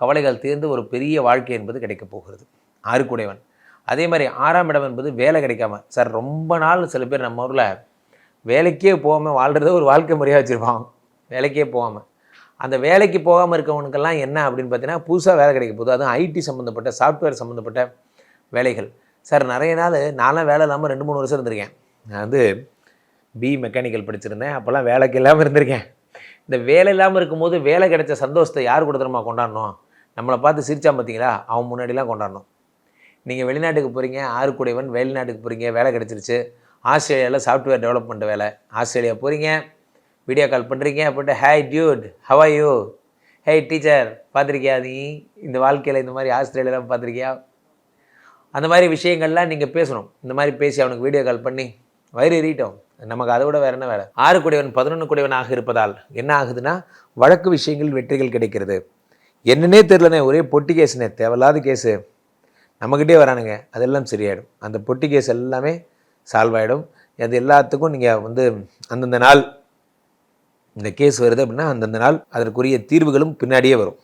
கவலைகள் தீர்ந்து ஒரு பெரிய வாழ்க்கை என்பது கிடைக்கப் போகிறது. ஆறுக்குடையவன். அதே மாதிரி ஆறாம் இடம் என்பது வேலை கிடைக்காம சார் ரொம்ப நாள் சில பேர் நம்ம ஊரில் வேலைக்கே போகாமல் வாழ்கிறத ஒரு வாழ்க்கை முறையாக வச்சுருப்பான் வேலைக்கே போகாமல் அந்த வேலைக்கு போகாமல் இருக்கவனுக்கெல்லாம் என்ன அப்படின்னு பார்த்தீங்கன்னா புதுசாக வேலை கிடைக்க போகுது. அதுவும் ஐடி சம்மந்தப்பட்ட சாஃப்ட்வேர் சம்மந்தப்பட்ட வேலைகள். சார் நிறைய நாள் நான்லாம் வேலை இல்லாமல் ரெண்டு மூணு வருஷம் இருந்திருக்கேன். நான் வந்து பி மெக்கானிக்கல் படிச்சிருந்தேன். அப்போல்லாம் வேலைக்கு இல்லாமல் இருந்திருக்கேன். இந்த வேலை இல்லாமல் இருக்கும்போது வேலை கிடைச்ச சந்தோஷத்தை யார் கொடுத்துருமா கொண்டாடணும்? நம்மளை பார்த்து சிரிச்சா பார்த்தீங்களா? அவன் முன்னாடிலாம் கொண்டாடணும். நீங்கள் வெளிநாட்டுக்கு போகிறீங்க ஆறு கூடையவன் வெளிநாட்டுக்கு போகிறீங்க வேலை கிடச்சிருச்சு. ஆஸ்திரேலியாவில் சாஃப்ட்வேர் டெவலப்மெண்ட் வேலை. ஆஸ்திரேலியா போகிறீங்க வீடியோ கால் பண்ணுறீங்க அப்படின்ட்டு hi dude how are you hey teacher பார்த்துருக்கியா நீ? இந்த வாழ்க்கையில் இந்த மாதிரி ஆஸ்திரேலியாவில் பார்த்துருக்கியா? அந்த மாதிரி விஷயங்கள்லாம் நீங்கள் பேசணும். இந்த மாதிரி பேசி அவனுக்கு வீடியோ கால் பண்ணி வயிறு எறிட்டோம் நமக்கு அதை விட வேறு என்ன வேலை? ஆறு குடைவன் பதினொன்று குடைவனாக இருப்பதால் என்ன ஆகுதுன்னா வழக்கு விஷயங்கள் வெற்றிகள் கிடைக்கிறது. என்னன்னே தெரிலண்ணே ஒரே பொட்டி கேஸுனே தேவையில்லாத கேஸு. நம்மக்கிட்டே வரானுங்க அதெல்லாம் சரியாயிடும். அந்த பொட்டி கேஸ் எல்லாமே சால்வ் ஆகிடும் அது எல்லாத்துக்கும் நீங்கள் வந்து அந்தந்த நாள் இந்த கேஸ் வருது அப்படின்னா அந்தந்த நாள் அதற்குரிய தீர்வுகளும் பின்னாடியே வரும்.